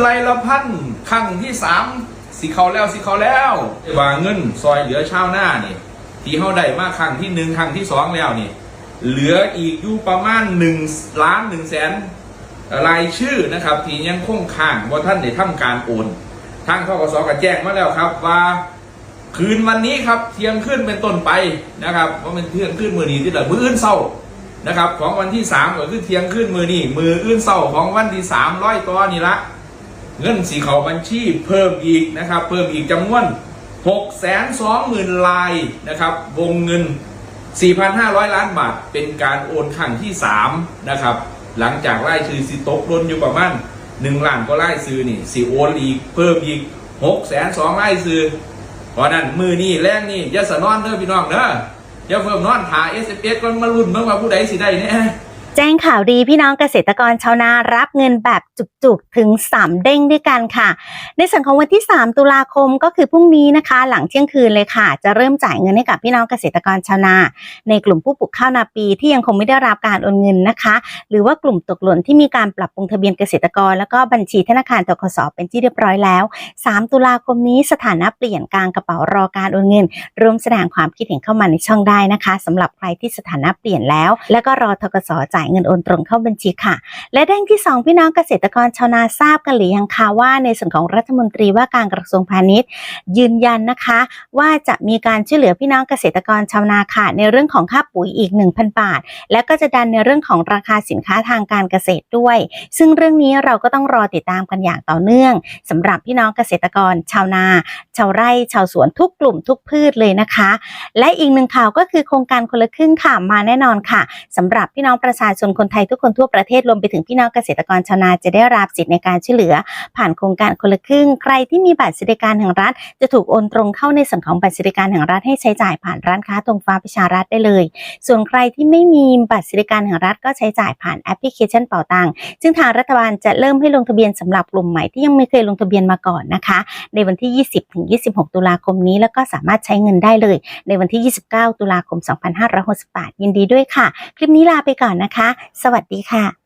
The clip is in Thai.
ไรละพันครั้งที่สามสิเขาแล้วสิเขาแล้วว่าเงินซอยเหลือชาวหน้านี่ที่เขาได้มาครั้งที่หนึ่งครั้งที่สองแล้วนี่ เหลืออีกอยู่ประมาณหนึ่งล้านหนึ่งแสนรายชื่อนะครับ ที่ยังคงค้างว่าท่านได้ทำการโอน ทางทกสก็แจ้งมาแล้วครับว่าคืนวันนี้ครับเที่ยงขึ้นเป็นต้นไปนะครับเพราะเป็นเที่ยงขึ้นมือนี้ที่แต่มืออื่นเศร้านะครับ ของวันที่สามก็คือเที่ยงขึ้นมือนี้มืออื่นเศร้าของวันที่สามร้อยตัวนี่ละ เงินสีเขาบัญชีเพิ่มอีกนะครับ เพิ่มอีกจำนวน6 2 0 0 0 0ลายนะครับ วงเงิน 4,500 ล้านบาท เป็นการโอนครั้งที่ 3 นะครับ หลังจากไล่ชื่อสิตกลนอยู่ประมาณ1ล้านก็ไล่ซื้อนี่สิโอนอีกเพิ่มอีก6แสน2ไล่ซื้อเพราะนั้นมือนี่แรงนี่ย่าสะนอนเด้อพี่น้องเด้อยาเพิ่มนอนหา S F S ก็มาลุ้นเบิ่งว่าผู้ใดสิได้เนี่ย แจ้งข่าวดีพี่น้องเกษตรกรชาวนารับเงินแบบจุกๆถึง 3 เด้งด้วยกันค่ะ ในส่วนของวันที่ 3 ตุลาคมก็คือพรุ่งนี้นะคะ หลังเที่ยงคืนเลยค่ะ จะเริ่มจ่ายเงินให้กับพี่น้องเกษตรกรชาวนา ในกลุ่มผู้ปลูกข้าวนาปีที่ยังคงไม่ได้รับการโอนเงินนะคะ หรือว่ากลุ่มตกหล่นที่มีการปรับปรุงทะเบียนเกษตรกร แล้วก็บัญชีธนาคารตกสเป็นที่เรียบร้อยแล้ว 3 ตุลาคมนี้สถานะเปลี่ยนกลางกระเป๋ารอการโอนเงินร่วมแสดงความคิดเห็นเข้ามาในช่องได้นะคะสำหรับใครที่สถานะเปลี่ยนแล้ว แล้วก็รอทกสจ่ายเงินโอนตรงเข้าบัญชีค่ะ และเด้งที่ 2 พี่น้องเกษตรกรชาวนาทราบกันหรือยังคะว่าในส่วนของรัฐมนตรีว่าการกระทรวงพาณิชย์ ยืนยันนะคะ ว่าจะมีการช่วยเหลือพี่น้องเกษตรกรชาวนาค่ะ ในเรื่องของค่าปุ๋ยอีก 1,000 บาท และก็จะดันในเรื่องของราคาสินค้าทางการเกษตรด้วย ซึ่งเรื่องนี้เราก็ต้องรอติดตามกันอย่างต่อเนื่องสำหรับพี่น้องเกษตรกรชาวนา ชาวไร่ชาวสวนทุกกลุ่มทุกพืชเลยนะคะ และอีกหนึ่งข่าวก็คือโครงการคนละครึ่งค่ะมาแน่นอนค่ะสำหรับพี่น้องประชาชนคนไทยทุกคนทั่วประเทศรวมไปถึงพี่น้องเกษตรกรชาวนาจะได้รับสิทธิ์ในการช่วยเหลือ ผ่านโครงการคนละครึ่ง ใครที่มีบัตรสวัสดิการแห่งรัฐ จะถูกโอนตรงเข้าในส่วนของบัตรสวัสดิการแห่งรัฐให้ใช้จ่ายผ่านร้านค้าตรงฟ้าประชารัฐได้เลย ส่วนใครที่ไม่มีบัตรสวัสดิการแห่งรัฐก็ใช้จ่ายผ่านแอปพลิเคชันเป๋าตังค์ซึ่งทางรัฐบาลจะเริ่มให้ลงทะเบียนสำหรับกลุ่มใหม่ที่ยังไม่เคยลงทะเบียนมาก่อนนะคะ ในวันที่ 20ถึง26 ตุลาคมนี้ แล้วก็สามารถใช้เงินได้เลย ในวันที่ 29 ตุลาคม 2568 ยินดีด้วยค่ะ คลิปนี้ลาไปก่อนนะคะสวัสดีค่ะ